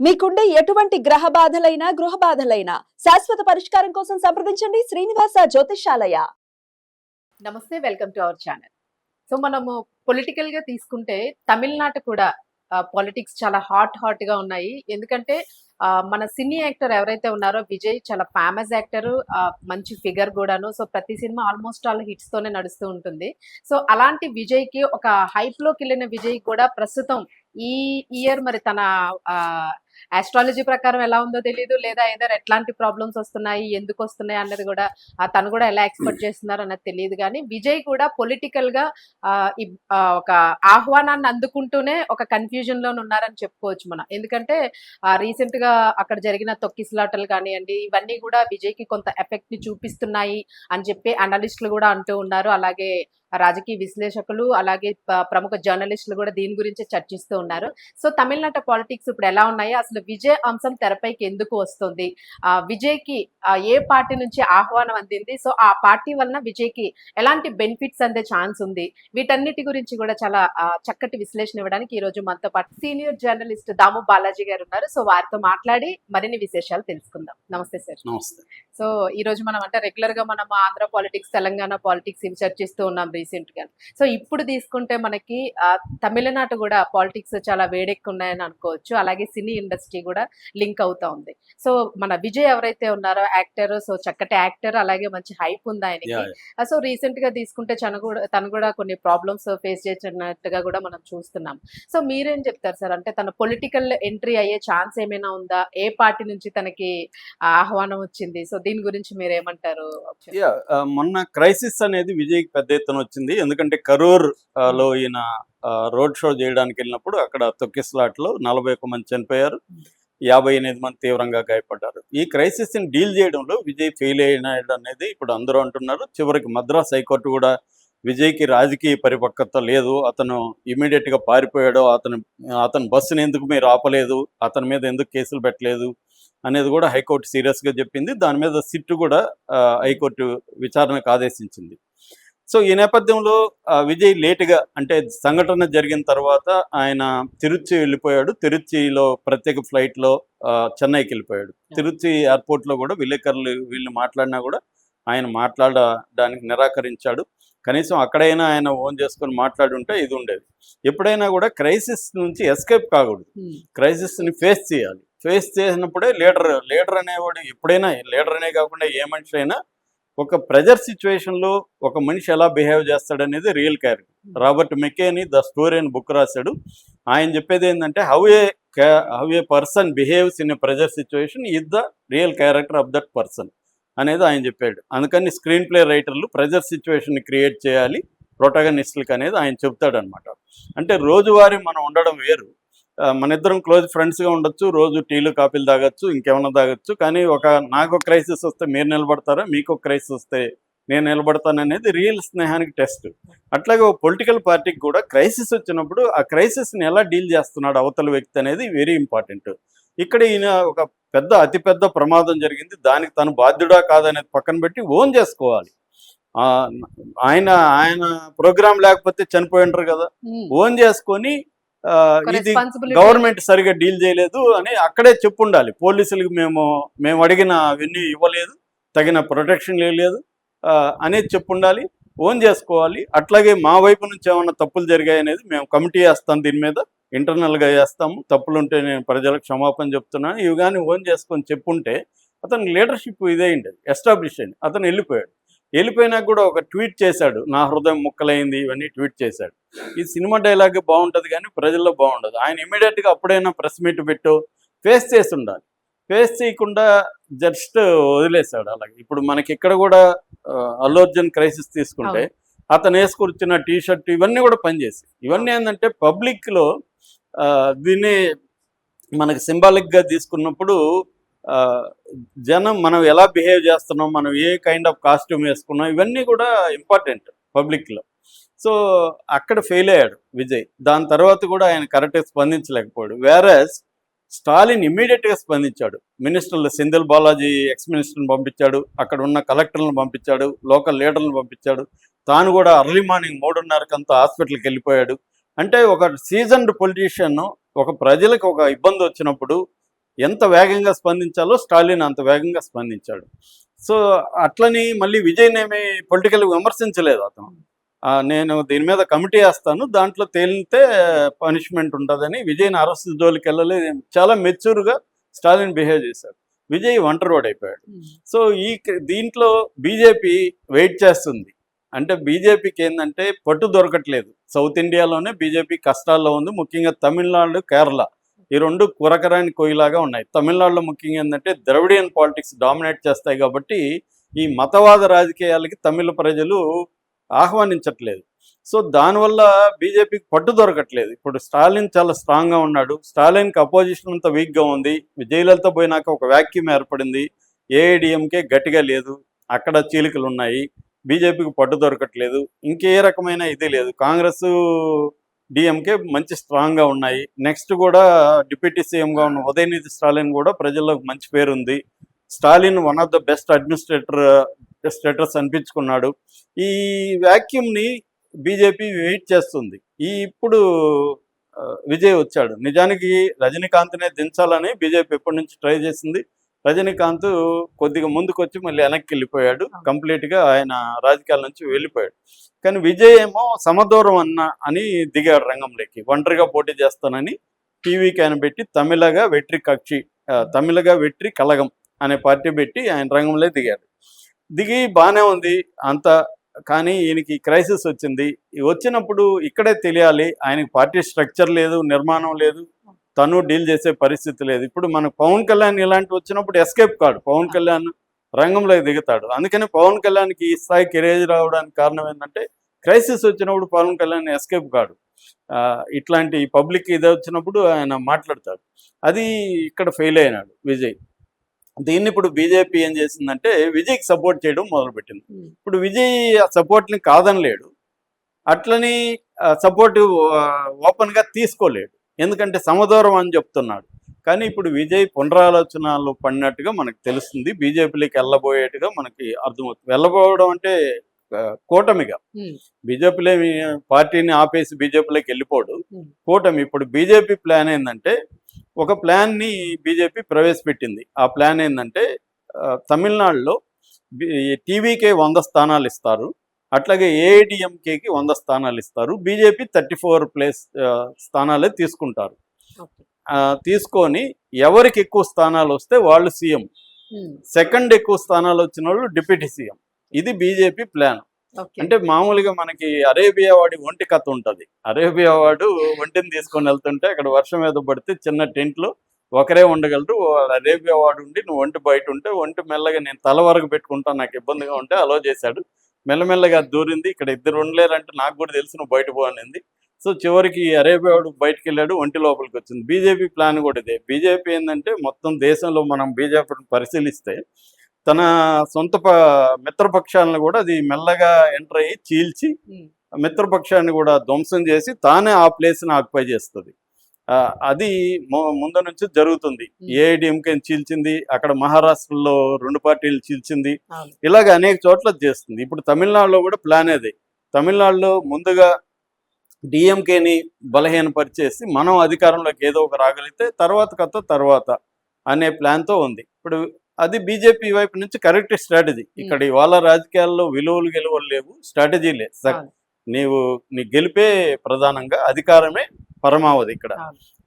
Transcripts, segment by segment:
మీకుండే ఎటువంటి గ్రహ బాధలైనా గృహ బాధలైనా శాశ్వత పరిష్కారం కోసం సంప్రదించండి శ్రీనివాస జ్యోతిషాలయ నమస్తే welcome to our channel. So మనము పొలిటికల్గా తీసుకుంటే తమిళనాడు కూడా పాలిటిక్స్ చాలా హాట్ హాట్గా ఉన్నాయి. ఎందుకంటే మన సినీ యాక్టర్ ఎవరైతే ఉన్నారో విజయ్ చాలా ఫేమస్ యాక్టర్ మంచి ఫిగర్ కూడాను. సో ప్రతి సినిమా ఆల్మోస్ట్ ఆల్ హిట్స్ తోనే నడుస్తూ ఉంటుంది. సో అలాంటి విజయ్కి ఒక హైప్లోకి వెళ్ళిన విజయ్ కూడా ప్రస్తుతం ఈ ఇయర్ మరి తన ఆస్ట్రాలజీ ప్రకారం ఎలా ఉందో తెలియదు లేదా ఏదైనా ఎట్లాంటి ప్రాబ్లమ్స్ వస్తున్నాయి ఎందుకు వస్తున్నాయి అన్నది కూడా తను కూడా ఎలా ఎక్స్పెక్ట్ చేస్తున్నారు అన్నది తెలియదు కానీ విజయ్ కూడా పొలిటికల్గా ఒక ఆహ్వానాన్ని అందుకుంటూనే ఒక కన్ఫ్యూజన్లో ఉన్నారని చెప్పుకోవచ్చు మనం. ఎందుకంటే రీసెంట్గా అక్కడ జరిగిన తొక్కిసలాటలు కానివ్వండి ఇవన్నీ కూడా విజయ్కి కొంత ఎఫెక్ట్ని చూపిస్తున్నాయి అని చెప్పి అనలిస్టులు కూడా అంటూ ఉన్నారు. అలాగే రాజకీయ విశ్లేషకులు అలాగే ప్రముఖ జర్నలిస్టులు కూడా దీని గురించి చర్చిస్తూ ఉన్నారు. సో తమిళనాట పాలిటిక్స్ ఇప్పుడు ఎలా ఉన్నాయి? అసలు విజయ్ అంశం తెరపైకి ఎందుకు వస్తుంది? విజయ్కి విజయ్కి ఏ పార్టీ నుంచి ఆహ్వానం అందింది? సో ఆ పార్టీ వలన విజయ్కి ఎలాంటి బెనిఫిట్స్ అందే ఛాన్స్ ఉంది? వీటన్నిటి గురించి కూడా చాలా చక్కటి విశ్లేషణ ఇవ్వడానికి ఈ రోజు మనతో పాటు సీనియర్ జర్నలిస్ట్ దాము బాలాజీ గారు ఉన్నారు. సో వారితో మాట్లాడి మరిన్ని విశేషాలు తెలుసుకుందాం. నమస్తే సార్. నమస్తే. సో ఈ రోజు మనం అంటే రెగ్యులర్గా మనం ఆంధ్ర పాలిటిక్స్ తెలంగాణ పాలిటిక్స్ ఇవి చర్చిస్తూ ఉన్నాం రీసెంట్గా సో ఇప్పుడు తీసుకుంటే మనకి తమిళనాడు కూడా పాలిటిక్స్ చాలా వేడెక్కున్నాయని అనుకోవచ్చు. అలాగే సినీ ఇండస్ట్రీ కూడా లింక్ అవుతా ఉంది. సో మన విజయ్ ఎవరైతే ఉన్నారో యాక్టర్ సో చక్కటి యాక్టర్ అలాగే మంచి హైప్ ఉంది ఆయనకి. సో రీసెంట్గా తీసుకుంటే తను కూడా తను కూడా కొన్ని ప్రాబ్లమ్స్ ఫేస్ చేసినట్టుగా కూడా మనం చూస్తున్నాం. సో మీరేం చెప్తారు సార్? అంటే తన పొలిటికల్ ఎంట్రీ అయ్యే ఛాన్స్ ఏమైనా ఉందా? ఏ పార్టీ నుంచి తనకి ఆహ్వానం వచ్చింది? సో దీని గురించి మీరు ఏమంటారు మొన్న క్రైసిస్ అనేది విజయ్ పెద్ద ఎత్తున వచ్చింది. ఎందుకంటే కరూర్లో ఈయన రోడ్ షో చేయడానికి వెళ్ళినప్పుడు అక్కడ తొక్కిసలాట్లో నలభై ఒక్క మంది చనిపోయారు. యాభై ఎనిమిది మంది తీవ్రంగా గాయపడ్డారు. ఈ క్రైసిస్ని డీల్ చేయడంలో విజయ్ ఫెయిల్ అయినాడు అనేది ఇప్పుడు అందరూ అంటున్నారు. చివరికి మద్రాస్ హైకోర్టు కూడా విజయ్కి రాజకీయ పరిపక్వత లేదు. అతను ఇమీడియట్గా పారిపోయాడు. అతను అతను బస్సుని ఎందుకు మీరు ఆపలేదు? అతని మీద ఎందుకు కేసులు పెట్టలేదు? అనేది కూడా హైకోర్టు సీరియస్గా చెప్పింది. దాని మీద సిట్ కూడా హైకోర్టు విచారణకు ఆదేశించింది. సో ఈ నేపథ్యంలో విజయ్ లేటుగా అంటే సంఘటన జరిగిన తర్వాత ఆయన తిరుచి వెళ్ళిపోయాడు. తిరుచిలో ప్రత్యేక ఫ్లైట్లో చెన్నైకి వెళ్ళిపోయాడు. తిరుచి ఎయిర్పోర్ట్లో కూడా విలేకరులు వీళ్ళు మాట్లాడినా కూడా ఆయన మాట్లాడడానికి నిరాకరించాడు. కనీసం అక్కడైనా ఆయన ఓన్ చేసుకొని మాట్లాడుంటే ఇది ఉండేది. ఎప్పుడైనా కూడా క్రైసిస్ నుంచి ఎస్కేప్ కాకూడదు. క్రైసిస్ని ఫేస్ చేయాలి. ఫేస్ చేసినప్పుడే లీడర్ లీడర్ అనేవాడు ఎప్పుడైనా లీడర్ అనే కాకుండా ఏ మనిషి అయినా ఒక ప్రెజర్ సిచ్యువేషన్లో ఒక మనిషి ఎలా బిహేవ్ చేస్తాడనేది రియల్ క్యారెక్టర్ రాబర్ట్ మెకేని ద స్టోరీ అని బుక్ రాశాడు. ఆయన చెప్పేది ఏంటంటే how a how a person behaves in a pressure situation is the real character of that person అనేది ఆయన చెప్పాడు. అందుకని స్క్రీన్ ప్లే రైటర్లు ప్రెజర్ సిచ్యువేషన్ని క్రియేట్ చేయాలి. ప్రొటగనిస్టులకి అనేది ఆయన చెప్తాడనమాట అంటే రోజువారీ మనం ఉండడం వేరు. మన ఇద్దరం క్లోజ్ ఫ్రెండ్స్గా ఉండొచ్చు రోజు టీలు కాఫీలు తాగొచ్చు ఇంకేమన్నా తాగొచ్చు. కానీ ఒక నాకు ఒక క్రైసిస్ వస్తే మీరు నిలబడతారా? మీకు ఒక క్రైసిస్ వస్తే నేను నిలబడతాను అనేది రియల్ స్నేహానికి టెస్ట్ అట్లాగే ఒక పొలిటికల్ పార్టీకి కూడా క్రైసిస్ వచ్చినప్పుడు ఆ క్రైసిస్ని ఎలా డీల్ చేస్తున్నాడు అవతల వ్యక్తి అనేది వెరీ ఇంపార్టెంట్ ఇక్కడ ఈయన ఒక పెద్ద అతిపెద్ద ప్రమాదం జరిగింది. దానికి తను బాధ్యుడా కాదనేది పక్కన పెట్టి ఓన్ చేసుకోవాలి. ఆ, ఆయన ఆయన ప్రోగ్రామ్ లేకపోతే చనిపోయి ఉంటారు కదా. ఓన్ చేసుకొని ఇది గవర్నమెంట్ సరిగా డీల్ చేయలేదు అని అక్కడే చెప్పుండాలి. పోలీసులకు మేము మేము అడిగిన అవన్నీ ఇవ్వలేదు తగిన ప్రొటెక్షన్ లేదు అనేది చెప్పుండాలి ఓన్ చేసుకోవాలి. అట్లాగే మా వైపు నుంచి ఏమైనా తప్పులు జరిగాయి అనేది మేము కమిటీ వేస్తాం దీని మీద ఇంటర్నల్గా వేస్తాము. తప్పులు ఉంటే నేను ప్రజలకు క్షమాపణ చెప్తున్నాను. ఇవి కానీ ఓన్ చేసుకొని చెప్పుంటే అతను లీడర్షిప్ ఇదే ఉండేది ఎస్టాబ్లిష్ అయింది. అతను వెళ్ళిపోయాడు. వెళ్ళిపోయినాక కూడా ఒక ట్వీట్ చేశాడు. నా హృదయం ముక్కలైంది ఇవన్నీ ట్వీట్ చేశాడు. ఈ సినిమా డైలాగ్ బాగుంటుంది కానీ ప్రజల్లో బాగుండదు. ఆయన ఇమీడియట్గా అప్పుడైనా ప్రెస్ మీట్ పెట్టు ఫేస్ చేసి ఉండాలి. ఫేస్ చేయకుండా జస్ట్ వదిలేశాడు అలాగే. ఇప్పుడు మనకి ఇక్కడ కూడా అల్లు అర్జున్ క్రైసిస్ తీసుకుంటే అతను వేసుకొచ్చిన టీ షర్ట్ ఇవన్నీ కూడా పనిచేసి ఇవన్నీ ఏంటంటే పబ్లిక్లో దీన్ని మనకి సింబాలిక్గా తీసుకున్నప్పుడు జనం మనం ఎలా బిహేవ్ చేస్తున్నాం మనం ఏ కైండ్ ఆఫ్ కాస్ట్యూమ్ వేసుకున్నాం ఇవన్నీ కూడా ఇంపార్టెంట్ పబ్లిక్లో సో అక్కడ ఫెయిల్ అయ్యాడు విజయ్. దాని తర్వాత కూడా ఆయన కరెక్ట్గా స్పందించలేకపోయాడు. వేరస్ స్టాలిన్ ఇమ్మీడియట్గా స్పందించాడు. మినిస్టర్లు సెంధిల్ బాలాజీ ఎక్స్ మినిస్టర్ని పంపించాడు. అక్కడ ఉన్న కలెక్టర్లను పంపించాడు. లోకల్ లీడర్లను పంపించాడు. తాను కూడా అర్లీ మార్నింగ్ మూడున్నరకంతా హాస్పిటల్కి వెళ్ళిపోయాడు. అంటే ఒక సీజన్డ్ పొలిటీషియన్ ఒక ప్రజలకు ఒక ఇబ్బంది వచ్చినప్పుడు ఎంత వేగంగా స్పందించాలో స్టాలిన్ అంత వేగంగా స్పందించాడు. సో అట్లని మళ్ళీ విజయ్నేమి పొలిటికల్ విమర్శించలేదు అతను. నేను దీని మీద కమిటీ వేస్తాను దాంట్లో తేలితే పనిష్మెంట్ ఉంటుందని విజయ్ని అరెస్ట్ జోలికి వెళ్ళలేదు చాలా మెచ్యూర్గా స్టాలిన్ బిహేవ్ చేశాడు. విజయ్ ఒంటరి రోడ్ అయిపోయాడు. సో ఈ దీంట్లో బీజేపీ వెయిట్ చేస్తుంది. అంటే బీజేపీకి ఏంటంటే పట్టు దొరకట్లేదు. సౌత్ ఇండియాలోనే బీజేపీ కష్టాల్లో ఉంది. ముఖ్యంగా తమిళనాడు కేరళ. ఈ రెండు కురకరాని కొయ్యలాగా ఉన్నాయి. తమిళనాడులో ముఖ్యంగా ఏంటంటే ద్రవిడియన్ పాలిటిక్స్ డామినేట్ చేస్తాయి కాబట్టి ఈ మతవాద రాజకీయాలకి తమిళ ప్రజలు ఆహ్వానించట్లేదు. సో దానివల్ల బీజేపీకి పట్టు దొరకట్లేదు. ఇప్పుడు స్టాలిన్ చాలా స్ట్రాంగ్గా ఉన్నాడు. స్టాలిన్కి అపోజిషన్ అంతా వీక్గా ఉంది. జైలలిత పోయినాక ఒక వ్యాక్యూమ్ ఏర్పడింది. ఏఐడిఎంకే గట్టిగా లేదు. అక్కడ చీలికలు ఉన్నాయి బీజేపీకి పట్టు దొరకట్లేదు. ఇంకే రకమైన ఇది లేదు. కాంగ్రెస్ డిఎంకే మంచి స్ట్రాంగ్గా ఉన్నాయి. నెక్స్ట్ కూడా డిప్యూటీ సీఎంగా ఉన్న ఉదయనిధి స్టాలిన్ కూడా ప్రజలకు మంచి పేరు ఉంది Stalin one of the best administrator status అనిపించుకున్నాడు. ఈ వ్యాక్యూమ్ని బీజేపీ వెయిట్ చేస్తుంది. ఈ ఇప్పుడు విజయ్ వచ్చాడు. నిజానికి రజనీకాంత్నే దించాలని బీజేపీ ఎప్పటి నుంచి ట్రై చేసింది. రజనీకాంత్ కొద్దిగా ముందుకు వచ్చి మళ్ళీ వెనక్కి వెళ్ళిపోయాడు కంప్లీట్గా ఆయన రాజకీయాల నుంచి వెళ్ళిపోయాడు. కానీ విజయ్ ఏమో సమదూరం అన్న అని దిగాడు రంగంలోకి. ఒంటరిగా పోటీ చేస్తానని టీవీకి ఆయన పెట్టి తమిళగా వెట్రి కక్షి తమిళగా వెట్రి కలగం అనే పార్టీ పెట్టి ఆయన రంగంలో దిగాడు. దిగి బాగానే ఉంది అంత కానీ ఈయనకి క్రైసిస్ వచ్చింది. వచ్చినప్పుడు ఇక్కడే తెలియాలి ఆయనకి పార్టీ స్ట్రక్చర్ లేదు నిర్మాణం లేదు తను డీల్ చేసే పరిస్థితి లేదు. ఇప్పుడు మన పవన్ కళ్యాణ్ ఇలాంటి వచ్చినప్పుడు ఎస్కేప్ కాడు. పవన్ కళ్యాణ్ రంగంలోకి దిగుతాడు. అందుకని పవన్ కళ్యాణ్కి ఈ స్థాయి కెరేజ్ రావడానికి కారణం ఏంటంటే క్రైసిస్ వచ్చినప్పుడు పవన్ కళ్యాణ్ ఎస్కేప్ కాడు. ఇట్లాంటి పబ్లిక్ ఇది వచ్చినప్పుడు ఆయన మాట్లాడతాడు. అది ఇక్కడ ఫెయిల్ అయినాడు విజయ్. దీన్ని ఇప్పుడు బీజేపీ ఏం చేసిందంటే విజయ్కి సపోర్ట్ చేయడం మొదలుపెట్టింది. ఇప్పుడు విజయ్ ఆ సపోర్ట్ని కాదనలేడు. అట్లని సపోర్ట్ ఓపెన్గా తీసుకోలేడు. ఎందుకంటే సమదూరం అని చెప్తున్నాడు. కానీ ఇప్పుడు విజయ్ పునరాలోచనలు పడినట్టుగా మనకు తెలుస్తుంది. బీజేపీలోకి వెళ్ళబోయేట్టుగా మనకి అర్థమవుతుంది. వెళ్ళబోవడం అంటే కూటమిగా. బీజేపీలో పార్టీని ఆపేసి బీజేపీలోకి వెళ్ళిపోడు. కూటమి ఇప్పుడు బీజేపీ ప్లాన్ ఏంటంటే ఒక ప్లాన్ని బీజేపీ ప్రవేశపెట్టింది. ఆ ప్లాన్ ఏంటంటే తమిళనాడులో టీవీకే వంద స్థానాలు ఇస్తారు. అట్లాగే ఏఐడిఎంకేకి వంద స్థానాలు ఇస్తారు. బీజేపీ థర్టీ ఫోర్ ప్లేస్ స్థానాలే తీసుకుంటారు. ఆ, తీసుకొని ఎవరికి ఎక్కువ స్థానాలు వస్తే వాళ్ళు సీఎం సెకండ్ ఎక్కువ స్థానాలు వచ్చిన వాళ్ళు డిప్యూటీ సీఎం ఇది బీజేపీ ప్లాన్ అంటే మామూలుగా మనకి అరేబియా వాడి ఒంటి కథ ఉంటుంది. అరేబియా వాడు ఒంటిని తీసుకొని వెళ్తుంటే అక్కడ వర్షం మీద పడితే చిన్న టెంట్లో ఒకరే ఉండగలరు. అరేబియా వాడు ఉండి నువ్వు ఒంటి బయట ఉంటే ఒంటి మెల్లగా నేను తల వరకు పెట్టుకుంటాను నాకు ఇబ్బందిగా ఉంటే అలో చేశాడు. మెల్లమెల్లగా దూరింది. ఇక్కడ ఇద్దరు ఉండలేరంటే నాకు కూడా తెలుసు నువ్వు బయట పోనింది సో చివరికి అరేబియా వాడు బయటికి వెళ్ళాడు ఒంటి లోపలికి వచ్చింది. బీజేపీ ప్లాన్ కూడా ఇదే. బీజేపీ ఏంటంటే మొత్తం దేశంలో మనం బీజేపీని పరిశీలిస్తే తన సొంత మిత్రపక్షాలను కూడా అది మెల్లగా ఎంటర్ అయ్యి చీల్చి మిత్రపక్షాన్ని కూడా ధ్వంసం చేసి తానే ఆ ప్లేస్ని ఆక్యుపై చేస్తుంది. అది ముందు నుంచి జరుగుతుంది. ఏఐడిఎంకేని చీల్చింది అక్కడ మహారాష్ట్రలో రెండు పార్టీలు చీల్చింది. ఇలాగ అనేక చోట్ల చేస్తుంది. ఇప్పుడు తమిళనాడులో కూడా ప్లాన్ అదే. తమిళనాడులో ముందుగా డిఎంకేని బలహీనపరిచేసి మనం అధికారంలోకి ఏదో ఒక రాగలిగితే తర్వాత కథ తర్వాత అనే ప్లాన్తో ఉంది. ఇప్పుడు అది బీజేపీ వైపు నుంచి కరెక్ట్ స్ట్రాటజీ. ఇక్కడ ఇవాళ రాజకీయాల్లో విలువలు గెలువలు లేవు స్ట్రాటజీ అవును. నీవు నీ గెలిపే ప్రధానంగా అధికారమే పరమావధి ఇక్కడ.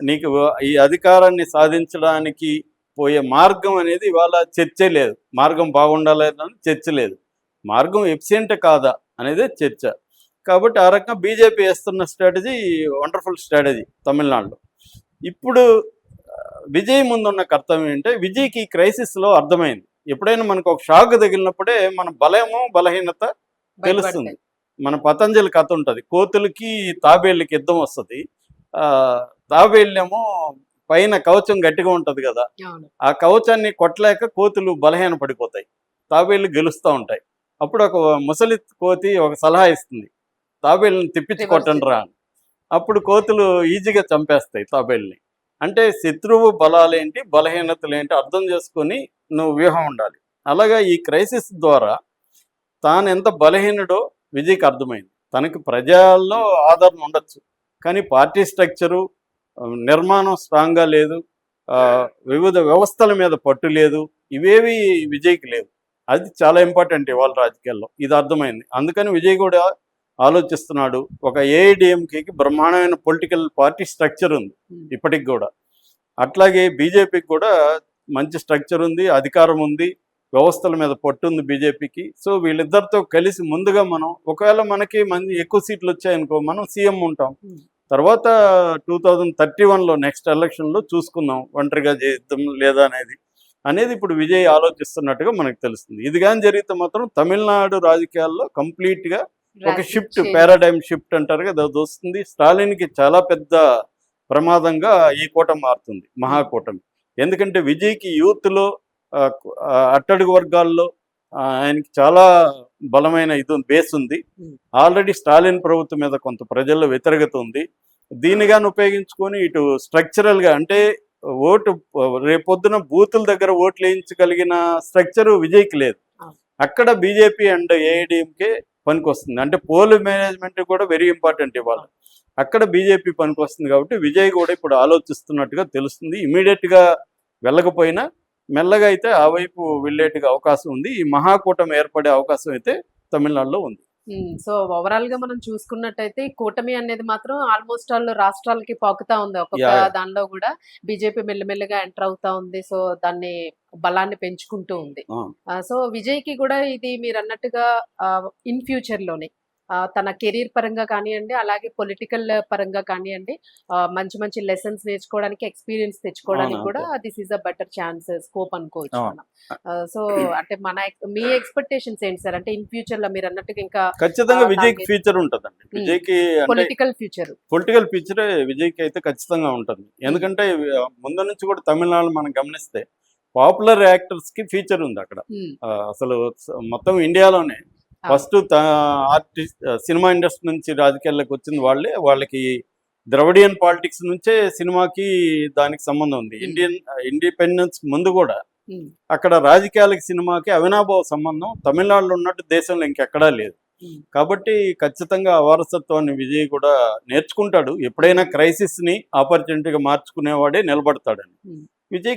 నీకు ఈ అధికారాన్ని సాధించడానికి పోయే మార్గం అనేది ఇవాళ చర్చే లేదు. మార్గం బాగుండాలని చర్చ లేదు. మార్గం ఎఫిషియెంట్ కాదా అనేదే చర్చ. కాబట్టి ఆ రకంగా బీజేపీ వేస్తున్న స్ట్రాటజీ వండర్ఫుల్ స్ట్రాటజీ తమిళనాడులో. ఇప్పుడు విజయ్ ముందున్న కర్తవ్యం ఏంటంటే విజయ్కి ఈ క్రైసిస్లో అర్థమైంది. ఎప్పుడైనా మనకు ఒక షాక్ తగిలినప్పుడే మన బలము బలహీనత తెలుస్తుంది. మన పతంజలి కథ ఉంటుంది. కోతులకి తాబేళ్ళకి యుద్ధం వస్తుంది. తాబేళ్ళేమో పైన కవచం గట్టిగా ఉంటది కదా. ఆ కవచాన్ని కొట్టలేక కోతులు బలహీన పడిపోతాయి. తాబేళ్ళు గెలుస్తూ ఉంటాయి. అప్పుడు ఒక ముసలి కోతి ఒక సలహా ఇస్తుంది. తాబేళ్ళని తిప్పించి కొట్టండి రా అని. అప్పుడు కోతులు ఈజీగా చంపేస్తాయి తాబేళ్ళని అంటే శత్రువు బలాలేంటి బలహీనతలు ఏంటి అర్థం చేసుకొని నువ్వు వ్యూహం ఉండాలి. అలాగా ఈ క్రైసిస్ ద్వారా తాను ఎంత బలహీనుడో విజయ్కి అర్థమైంది. తనకి ప్రజల్లో ఆదరణ ఉండొచ్చు. కానీ పార్టీ స్ట్రక్చరు నిర్మాణం స్ట్రాంగ్గా లేదు. వివిధ వ్యవస్థల మీద పట్టు లేదు. ఇవేవి విజయ్కి లేవు. అది చాలా ఇంపార్టెంట్ ఇవాళ రాజకీయాల్లో. ఇది అర్థమైంది. అందుకని విజయ్ కూడా ఆలోచిస్తున్నాడు. ఒక ఏఐడిఎంకేకి బ్రహ్మాండమైన పొలిటికల్ పార్టీ స్ట్రక్చర్ ఉంది Hmm. ఇప్పటికి కూడా. అట్లాగే బీజేపీకి కూడా మంచి స్ట్రక్చర్ ఉంది అధికారం ఉంది. వ్యవస్థల మీద పట్టు ఉంది బీజేపీకి. సో వీళ్ళిద్దరితో కలిసి ముందుగా మనం ఒకవేళ మనకి మంచి ఎక్కువ సీట్లు వచ్చాయనుకో మనం సీఎం ఉంటాం. తర్వాత టూ థౌజండ్ థర్టీ వన్లో నెక్స్ట్ ఎలక్షన్లో చూసుకుందాం ఒంటరిగా చేద్దాం లేదా అనేది. అనేది ఇప్పుడు విజయ్ ఆలోచిస్తున్నట్టుగా మనకు తెలుస్తుంది. ఇది కానీ జరిగితే మాత్రం తమిళనాడు రాజకీయాల్లో కంప్లీట్గా ఒక షిఫ్ట్. పారాడైమ్ షిఫ్ట్ అంటారు కదా అది వస్తుంది. స్టాలిన్కి చాలా పెద్ద ప్రమాదంగా ఈ కూటమి మారుతుంది మహాకూటమి. ఎందుకంటే విజయ్కి యూత్లో అట్టడుగు వర్గాల్లో ఆయనకి చాలా బలమైన ఇది బేస్ ఉంది. ఆల్రెడీ స్టాలిన్ ప్రభుత్వం మీద కొంత ప్రజల్లో వ్యతిరేకత ఉంది. దీన్ని కానీ ఉపయోగించుకొని ఇటు స్ట్రక్చరల్గా అంటే ఓటు రేపొద్దున బూతుల దగ్గర ఓట్లు వేయించగలిగిన స్ట్రక్చర్ విజయ్కి లేదు. అక్కడ బీజేపీ అండ్ ఏఐడిఎంకే పనికొస్తుంది. అంటే పోల్ మేనేజ్మెంట్ కూడా వెరీ ఇంపార్టెంట్ ఇవాళ. అక్కడ బీజేపీ పనికొస్తుంది కాబట్టి విజయ్ కూడా ఇప్పుడు ఆలోచిస్తున్నట్టుగా తెలుస్తుంది. ఇమీడియట్గా వెళ్ళకపోయినా మెల్లగా అయితే ఆ వైపు వెళ్ళేట్టుగా అవకాశం ఉంది. ఈ మహాకూటమి ఏర్పడే అవకాశం అయితే తమిళనాడులో ఉంది. సో ఓవరాల్గా మనం చూసుకున్నట్టయితే ఈ కూటమి అనేది మాత్రం ఆల్మోస్ట్ ఆల్ రాష్ట్రాలకి పాకుతా ఉంది. ఒక్కొక్క yeah. దానిలో కూడా బీజేపీ మెల్లమెల్లగా ఎంటర్ అవుతా ఉంది. సో దాన్ని బలాన్ని పెంచుకుంటూ ఉంది. సో విజయ్కి కూడా ఇది మీరు అన్నట్టుగా ఇన్ ఫ్యూచర్లోనే. తన కెరీర్ పరంగా కానివ్వండి అలాగే పొలిటికల్ పరంగా కానివ్వండి మంచి మంచి లెసన్స్ నేర్చుకోవడానికి ఎక్స్పీరియన్స్ తెచ్చుకోవడానికి కూడా this is a better chance scope అనుకోవచ్చు. మనం. సో అంటే మన మీ ఎక్స్పెక్టేషన్స్ ఏంటి సార్? అంటే ఇన్ ఫ్యూచర్లో మీరు అన్నట్టుగా ఇంకా ఖచ్చితంగా దానికి- ఫ్యూచర్ ఉంటుందండి. విజయ్కి పొలిటికల్ ఫ్యూచర్. పొలిటికల్ పిక్చర్ విజయ్కి అయితే ఖచ్చితంగా ఉంటుంది. ఎందుకంటే ముందు నుంచి కూడా తమిళనాడు మనం గమనిస్తే పాపులర్ యాక్టర్స్కి ఫీచర్ ఉంది అక్కడ. అసలు మొత్తం ఇండియాలోనే. ఫస్ట్ ఆర్టిస్ట్ సినిమా ఇండస్ట్రీ నుంచి రాజకీయాల్లోకి వచ్చింది వాళ్ళే. వాళ్ళకి ద్రవిడియన్ పాలిటిక్స్ నుంచే సినిమాకి దానికి సంబంధం ఉంది. ఇండియన్ ఇండిపెండెన్స్ ముందు కూడా అక్కడ రాజకీయాలకి సినిమాకి అవినాభావ సంబంధం. తమిళనాడులో ఉన్నట్టు దేశంలో ఇంకెక్కడా లేదు. కాబట్టి ఖచ్చితంగా వారసత్వాన్ని విజయ్ కూడా నేర్చుకుంటాడు. ఎప్పుడైనా క్రైసిస్ని ఆపర్చునిటీగా మార్చుకునేవాడే నిలబడతాడని. విజయ్